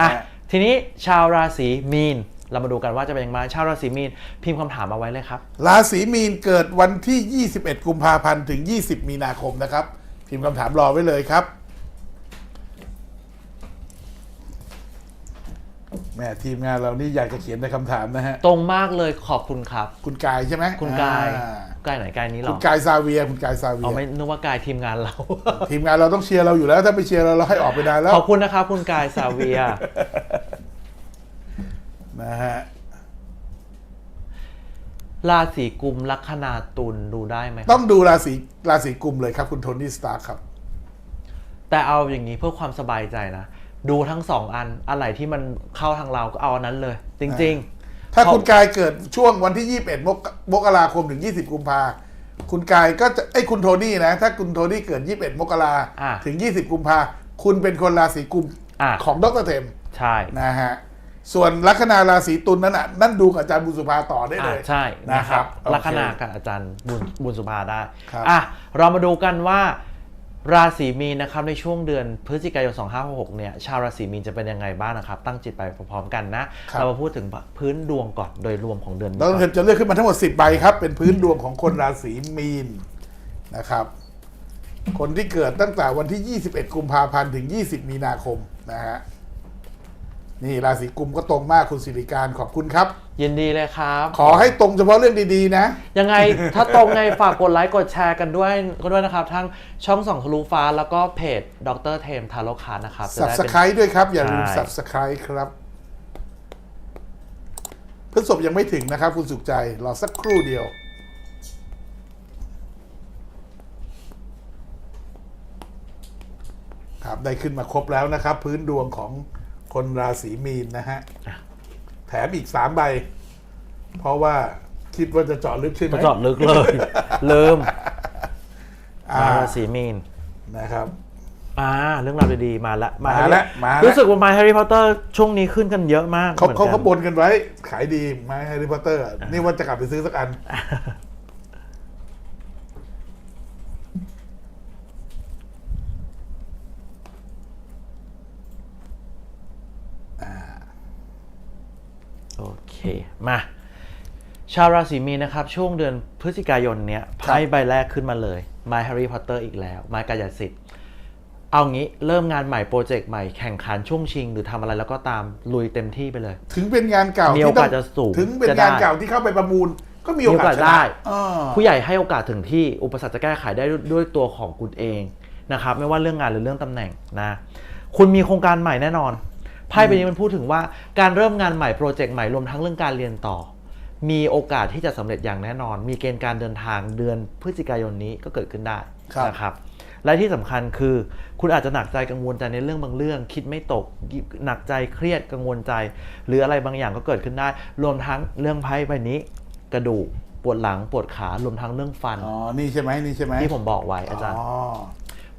อะนะทีนี้ชาวราศีมีน เรามาดูกันว่าจะเป็นยังไงชาวราศีมีน พิมพ์คำถามมาไว้เลยครับ ราศีมีนเกิดวันที่ 21 กุมภาพันธ์ถึง 20 มีนาคมนะครับ พิมพ์คำถามรอไว้เลยครับแม่ทีมงานเรานี่อยากจะเขียนในคำถามนะฮะ ตรงมากเลยขอบคุณครับ คุณกายใช่ไหมคุณกาย อ่ กายไหนกายนี้เหรคุอณกายซาเวียคุณกายซาเวีเอายไม่นึกว่ากายทีมงานเรา ทีมงานเราต้องเชียร์เราอยู่แล้วถ้าไม่เชียร์เราเราให้ออกไปนานแล้วขอบคุณนะครับคุณกายซาเวียนะฮะราศีกุมลัคนาตุลดูได้ไหมครับต้องดูราศีราศีกุมเลยครับ คุณโทนี่สตาร์ครับ แต่เอาอย่างนี้เพื่อความสบายใจนะ ดูทั้งสองอันอะไรที่มันเข้าทางเราก็เอาอันนั้นเลย จริง ๆ ถ้าเพระคุณกายเกิดช่วงวันที่ 21มกมกราคมถึง 20 กุมภาคุณกายก็จะไอ้ยคุณโทนี่นะ ถ้าคุณโทนี่เกิด 21 มกราอ่าถึง 20 กุมภาคุณเป็นคนราศีกุมอ่า ของดรเทมใช่นะฮะส่วนลัคนาราศีตุลนั้นน่ะนั่นดูกับอาจารย์บุญสุภาต่อได้เลยอะใช่นะนะคครัรับบโอเคลัคนากับอาจารย์บุญบุญสุภาได้ครับ อะเรามาดูกันว่า ราศีมีนนะครับในช่วงเดือนพฤศจิกายน 2566 เนี่ยชาวราศีมีนจะเป็นยังไงบ้างนะครับ ตั้งจิตไปพร้อมๆกันนะเรามาพูดถึงพื้นดวงก่อนโดยรวมของเดือนนี้ดรเทมจะเลือกขึ้นมาทั้งหมด 10 ใบครับ เป็นพื้นดวงของคนราศีมีนนะครับ คนที่เกิดตั้งแต่วันที่ 21 กุมภาพันธ์ถึง 20 มีนาคมนะฮะ นี่ราศีกุมก็ตรงมากคุณสิริการขอบคุณครับ ยินดีเลยครับ ขอให้ตรงเฉพาะเรื่องดีๆนะ ยังไงถ้าตรงไงฝากกดไลค์กดแชร์กันด้วยก็ด้วยนะครับ ทั้งช่องส่องทะลุฟ้าแล้วก็เพจดรเทมทาโลคานะครับจะสับได้สเป็นไครด้วยครับ อย่าลืมใช่สับสไครครับพฤษภยังไม่ถึงนะครับ คุณสุขใจรอสักครู่เดียวครับได้ขึ้นมาครบแล้วนะครับ พื้นดวงของ คนราศีมีนนะฮะ แถมอีกสามใบ เพราะว่าคิดว่าจะเจาะลึกใช่ไหมเจาะลึกเลย ลืมอ่าราศีมีนนะครับอ่าเรื่องราวดีๆมาละมาละมาละรู้สึกว่า My Harry Potter ช่วงนี้ขึ้นกันเยอะมากเขาหมือนเขากันเขาบนกันไว้ ขายดีไหมแฮร์รี่พอตเตอร์นี่ว่าจะกลับไปซื้อสักอัน โอเค มา ชาวราศีมีนนะครับ ช่วงเดือนพฤศจิกายนเนี้ยไพ่ใบแรกขึ้นมาเลย My Harry Potter อีกแล้วมากายสิทธิ์ เอางี้เริ่มงานใหม่โปรเจกต์ใหม่แข่งขันช่วงชิง หรือทำอะไรแล้วก็ตามลุยเต็มที่ไปเลย ถึงเป็นงานเก่ามีที่โอกาสต้จะสูงถึงเป็นจะได้ งานเก่าที่เข้าไปประมูล ก็มีโอกาสชได้นะอ่า ผู้ใหญ่ให้โอกาสถึงที่อุปสรรคจะแก้ไขได้ด้วยด้วยตัวของคุณเองนะครับ ไม่ว่าเรื่องงานหรือเรื่องตำแหน่งนะ คุณมีโครงการใหม่แน่นอน ไพ่ใบนี้มันพูดถึงว่าการเริ่มงานใหม่โปรเจกต์ใหม่รวมทั้งเรื่องการเรียนต่อ มีโอกาสที่จะสำเร็จอย่างแน่นอน มีเกณฑ์การเดินทางเดือนพฤศจิกายนนี้ก็เกิดขึ้นได้ครับนะครับและที่สำคัญคือ คุณอาจจะหนักใจกังวลใจในเรื่องบางเรื่อง คิดไม่ตกหนักใจเครียดกังวลใจ หรืออะไรบางอย่างก็เกิดขึ้นได้ รวมทั้งเรื่องไพ่ใบนี้ กระดูกปวดหลังปวดขารวมทั้งเรื่องฟันอ๋อนี่ใช่ไหมนี่ใช่ไหมที่ผมบอกไว้อาจารย์อ๋อ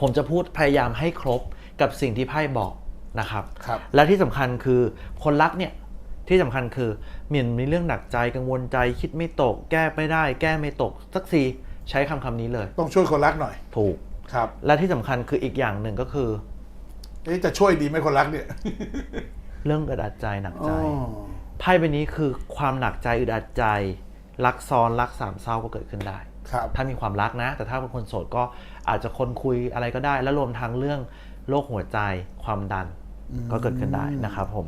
ผมจะพูดพยายามให้ครบกับสิ่งที่ไพ่บอก นะครับครับและที่สำคัญคือคนรักเนี่ยที่สำคัญคือเหมียนมีเรื่องหนักใจกังวลใจคิดไม่ตก แก้ไม่ได้ แก้ไม่ตก สักทีใช้คำคำนี้เลย ต้องช่วยคนรักหน่อย ถูกครับ และที่สำคัญคืออีกอย่างหนึ่งก็คือเอ๊ะจะช่วยดีไหมคนรักเนี่ย เรื่องอึดอัดใจหนักใจอ๋อไพ่ใบนี้คือความหนักใจอึดอัดใจ รักซ้อนรักสามเศร้าก็เกิดขึ้นได้ครับถ้ามีความรักนะ แต่ถ้าเป็นคนโสดก็อาจจะคนคุยอะไรก็ได้ และรวมทั้งเรื่องโรคหัวใจความดัน ก็เกิดขึ้นได้นะครับผม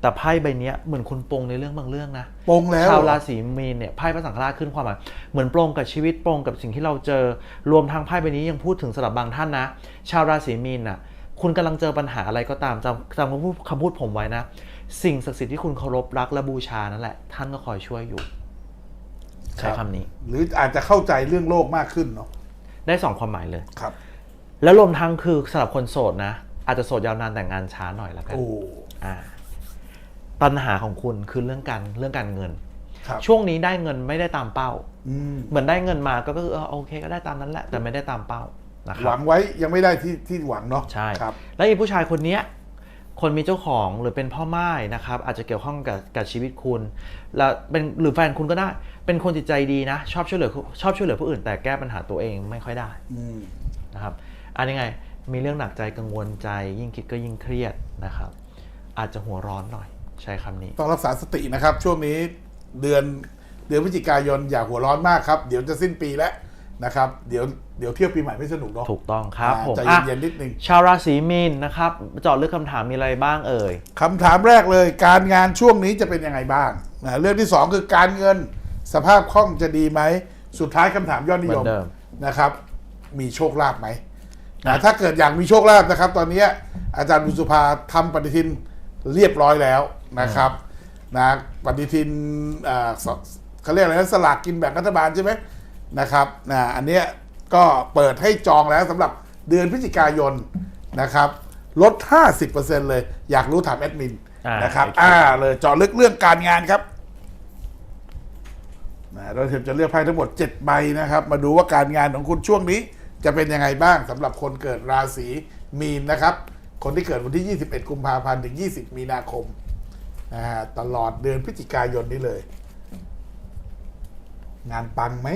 แต่ไพ่ใบเนี้ยเหมือนคุณปรงในเรื่องบางเรื่องนะปรงแล้วชาวเหรอราศีมีนเนี่ยไพ่พระสังฆราชขึ้นความหมายเหมือนปรงกับชีวิตปรงกับสิ่งที่เราเจอ รวมทั้งไพ่ใบนี้ยังพูดถึงสำหรับบางท่านนะ ชาวราศีมีนน่ะคุณกำลังเจอปัญหาอะไรก็ตามจำจำคำพูดคำพูดผมไว้นะ สิ่งศักดิ์สิทธิ์ที่คุณเคารพรักและบูชานั่นแหละ ท่านก็คอยช่วยอยู่ใช้คำนี้ หรืออาจจะเข้าใจเรื่องโลกมากขึ้นเนาะได้สองความหมายเลยครับ แล้วรวมทั้งคือสำหรับคนโสดนะ อาจจะโสดยาวนานแต่งงานช้าหน่อยแล้วกันโอ้อ่าปัญหาของคุณคือเรื่องการเรื่องการเงินครับช่วงนี้ได้เงินไม่ได้ตามเป้าอืมเหมือนได้เงินมาก็คือเออโอเคก็ได้ตามนั้นแหละแต่ไม่ได้ตามเป้านะคหรัวับงไว้ยังไม่ได้ที่ที่หวังเนาะใช่ครับ แล้วอีผู้ชายคนเนี้ยคนมีเจ้าของหรือเป็นพ่อไม้นะครับ อาจจะเกี่ยวข้องกับกับชีวิตคุณ แล้วเป็นหรือแฟนคุณก็ได้ เป็นคนจิตใจดีนะ ชอบช่วยเหลือชอบช่วยเหลือผู้อื่นแต่แก้ปัญหาตัวเองไม่ค่อยได้อืมนะครับอันนี้ไง มีเรื่องหนักใจกังวลใจ ยิ่งคิดก็ยิ่งเครียดนะครับ อาจจะหัวร้อนหน่อย ใช้คำนี้ ต้องรักษาสตินะครับ ช่วงนี้เดือนเดือนพฤศจิกายนอย่าหัวร้อนมากครับ เดี๋ยวจะสิ้นปีแล้วนะครับ เดี๋ยวเดี๋ยวเที่ยวปีใหม่ไม่สนุกเนาะถูกต้องครับอ่าผมใจอะเย็นๆนิดนึง ชาวราศีมีนนะครับเจาะลึกคำถามมีอะไรบ้างเอ่ยคำถามแรกเลย การงานช่วงนี้จะเป็นยังไงบ้างนะเรื่องที่สองคือการเงินสภาพคล่องจะดีไหม สุดท้ายคำถามยอดนิยมเหมือนเดิมนะครับ มีโชคลาภไหม นะถ้าเกิดอยากมีโชคลาภนะครับ ตอนนี้อาจารย์บุญสุภาทำปฏิทินเรียบร้อยแล้วนะครับนะปฏิทินอ่าสเขาเรียกอะไรนะสลากกินแบ่งรัฐบาลใช่ไหมนะครับนะอันเนี้ยก็เปิดให้จองแล้วสำหรับเดือนพฤศจิกายนนะครับ ลด 50%เลย อยากรู้ถามแอดมินอ่านนะครับโอเคอ่าเลยเจาะลึกเรื่องการงานครับนะเราเทมจะเลือกไพ่ทั้งหมด 7 ใบนะครับ มาดูว่าการงานของคุณช่วงนี้ จะเป็นยังไงบ้างสำหรับคนเกิดราศีมีนนะครับ คนที่เกิดวันที่ 21 กุมภาพันธ์ถึง 20 มีนาคมนะฮะตลอดเดือนพฤศจิกายนนี้เลย งานปังไหม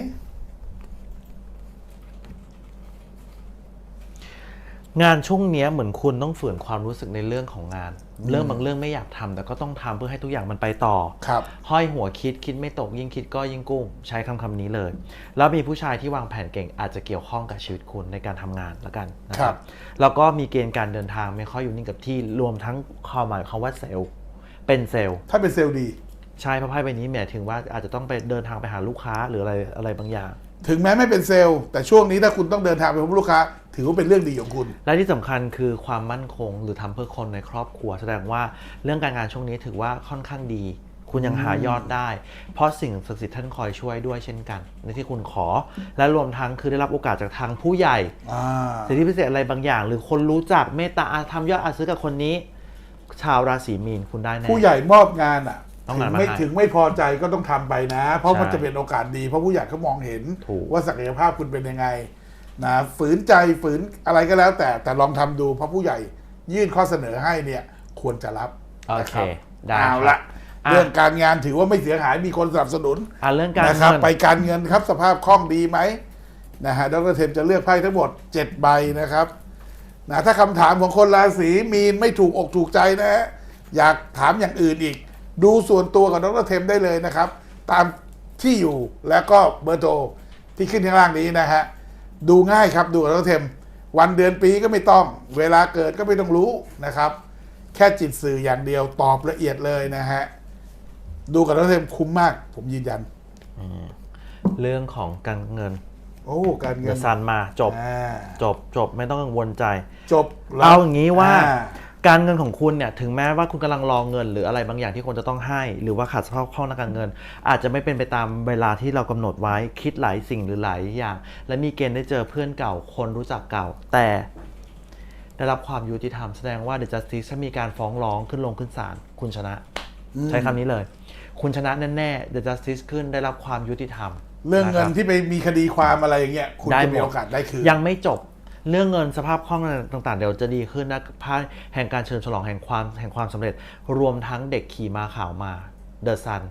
งานช่วงเนี้ยเหมือนคุณต้องฝืนความรู้สึกในเรื่องของงาน เรื่องบางเรื่องไม่อยากทำแต่ก็ต้องทำเพื่อให้ทุกอย่างมันไปต่อ ครับ ห้อยหัวคิดคิดไม่ตกยิ่งคิดก็ยิ่งกุ้ง ใช้คำคำนี้เลย แล้วมีผู้ชายที่วางแผนเก่งอาจจะเกี่ยวข้องกับชีวิตคุณในการทำงานแล้วกันนะคครัรับ บ แล้วก็มีเกณฑ์การเดินทางไม่ค่อยอยู่นิ่งกับที่รวมทั้งความหมายคำว่าเซลล์เป็นเซลล์ ถ้าเป็นเซลล์ดี ใช่เพราะไพ่ใบนี้หมายถึงว่าอาจจะต้องไปเดินทางไปหาลูกค้าหรืออะไรอะไรบางอย่าง ถึงแม้ไม่เป็นเซลล์ แต่ช่วงนี้ถ้าคุณต้องเดินทางไปพบลูกค้า ถือว่าเป็นเรื่องดีของคุณ และที่สำคัญคือความมั่นคงหรือทำเพื่อคนในครอบครัว แสดงว่าเรื่องการงานช่วงนี้ถือว่าค่อนข้างดี คุณยังหายอดได้ เพราะสิ่งศักดิ์สิทธิ์ท่านคอยช่วยด้วยเช่นกัน ในที่คุณขอ และรวมทั้งคือได้รับโอกาสจากทางผู้ใหญ่อ่าสิทธิพิเศษอะไรบางอย่าง หรือคนรู้จักเมตตาอาทำยอดอาซื้อกับคนนี้ ชาวราศีมีนคุณได้แน่ผู้ใหญ่มอบงานอะต้องถึงานงมาไม่ให้ถึงไม่พอใจก็ต้องทำไปนะ เพราะมันใช่จะเป็นโอกาสดีเพราะผู้ใหญ่เขามองเห็นถูกว่าศักยภาพคุณเป็นยังไง นะฝืนใจฝืนอะไรก็แล้วแต่แต่ลองทำดูเพราะผู้ใหญ่ยื่นข้อเสนอให้เนี่ยควรจะรับโอนะเคครับได้เอาครัละบอะเรื่องการงานถือว่าไม่เสียหายมีคนสนับสนุนอะเรื่องการนะครับเงินไปการเงินครับสภาพคล่องดีไหมนะฮะดรเทมจะเลือกไพ่ทั้งหมด 7 ใบนะครับนะถ้าคำถามของคนราศีมีนไม่ถูกอกถูกใจนะฮะอยากถามอย่างอื่นอีก ดูส่วนตัวกับดรเทมได้เลยนะครับ ตามที่อยู่แล้วก็เบอร์โทรที่ขึ้นข้างล่างนี้นะฮะ ดูง่ายครับดูกับดรเทมวันเดือนปีก็ไม่ต้อง เวลาเกิดก็ไม่ต้องรู้นะครับ แค่จิตสื่ออย่างเดียวตอบละเอียดเลยนะฮะ ดูกับดรเทมคุ้มมาก ผมยืนยัน เรื่องของการเงิน โอ้การเงิเดืนอซันมาจบอ่าจบจบไม่ต้องกังวลใจ จบแล้วเอาอย่างนี้ว่าอ่ การเงินของคุณเนี่ยถึงแม้ว่าคุณกำลังรอเงิน หรืออะไรบางอย่างที่ควรจะต้องให้ หรือว่าขาดสภาพคล่องทางการเงิน อาจจะไม่เป็นไปตามเวลาที่เรากำหนดไว้คิดหลายสิ่งหรือหลายอย่าง และมีเกณฑ์ได้เจอเพื่อนเก่าคนรู้จักเก่า แต่ได้รับความยุติธรรมแสดงว่าเด e j จัสติสถ้ามีการฟ้องร้องขึ้นลงขึ้นศาลคุณชนะ ใช้คำนี้เลย คุณชนะแน่ๆเด e j จัสติสขึ้นได้รับความยุติธรรมเรื่องเงินะคบที่ไปมีคดีความอะไรอย่างเงี้ยคุณได้จะหมมีดโอกาสได้คืนยังไม่จบ เรื่องเงินสภาพคล่องต่างๆ เดี๋ยวจะดีขึ้นนะพาแห่งการเฉลิมฉลองแห่งความแห่งความสำเร็จ รวมทั้งเด็กขี่ม้าขาวมาเดอะซัน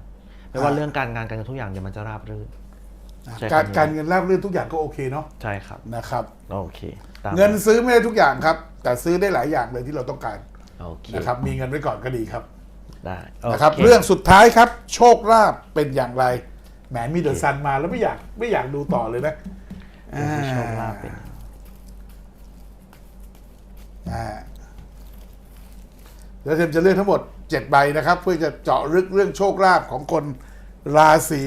ไม่ว่าอ่าเรื่องการงานการเงินทุกอย่างเนี่ยมันจะราบรื่นใช่การครับการเงินราบรื่นทุกอย่างก็โอเคเนาะใช่ครับนะครับโอเคตามเงินซื้อไม่ได้ทุกอย่างครับ แต่ซื้อได้หลายอย่างเลยที่เราต้องการโอเคนะครับมีเงินไว้ก่อนก็ดีครับได้นะครับโเรื่องสุดท้ายครับ โชคลาภเป็นอย่างไรแหมมีเดอะซันมาแล้วไม่อยากไม่อยากดูต่อเลยนะเรื่องที่โชคลาภเป็น อ่าเดี๋ยวเทมจะเลือกทั้งหมด 7 ใบนะครับ เพื่อจะเจาะลึกเรื่องโชคลาภของคนราศี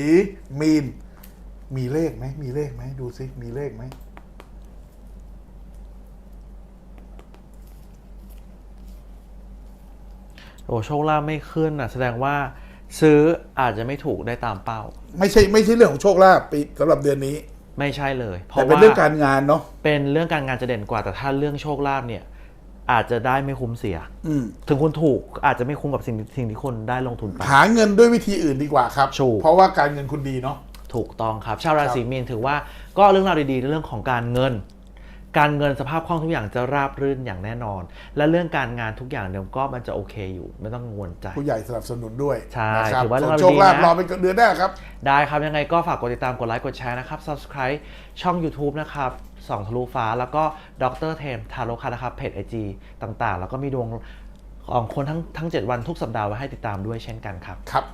มีน มีเลขไหม มีเลขไหม ดูซิ มีเลขไหม โอ้โชคลาภไม่ขึ้นอะ แสดงว่าซื้ออาจจะไม่ถูกได้ตามเป้า ไม่ใช่ไม่ใช่เรื่องของโชคลาภปีสำหรับเดือนนี้ ไม่ใช่เลย เพแต่ราะเป็นว่าเรื่องการงานเนาะเป็นเรื่องการงานจะเด่นกว่าแต่ถ้าเรื่องโชคลาภเนี่ย อาจจะได้ไม่คุ้มเสียอืมถึงคุณถูกอาจจะไม่คุ้มกับสิ่งสิ่งที่คุณได้ลงทุนไป หาเงินด้วยวิธีอื่นดีกว่าครับถูก เพราะว่าการเงินคุณดีเนาะ ถูกต้องครับ ชาวราศีมีนถือว่าก็เรื่องราวดีๆในเรื่องของการเงิน การเงินสภาพคล่องทุกอย่างจะราบรื่นอย่างแน่นอน และเรื่องการงานทุกอย่างเดี๋ยวก็มันจะโอเคอยู่ ไม่ต้องกังวลใจ ผู้ใหญ่สนับสนุนด้วยใช่นะครับถือว่าส่วนเราโชคลาภดีนะรอไปเดือนหน้าครับ ได้ครับยังไงก็ฝากกดติดตามกดไลค์กดแชร์นะครับ subscribe ช่อง YouTube นะครับ สองทะลุฟ้า แล้วก็ดรเทมทาโรคานะครับเพจไอจีต่างๆ แล้วก็มีดวงของคนทั้งทั้ง 7 วันทุกสัปดาห์ไว้ให้ติดตามด้วยเช่นกันครับครับ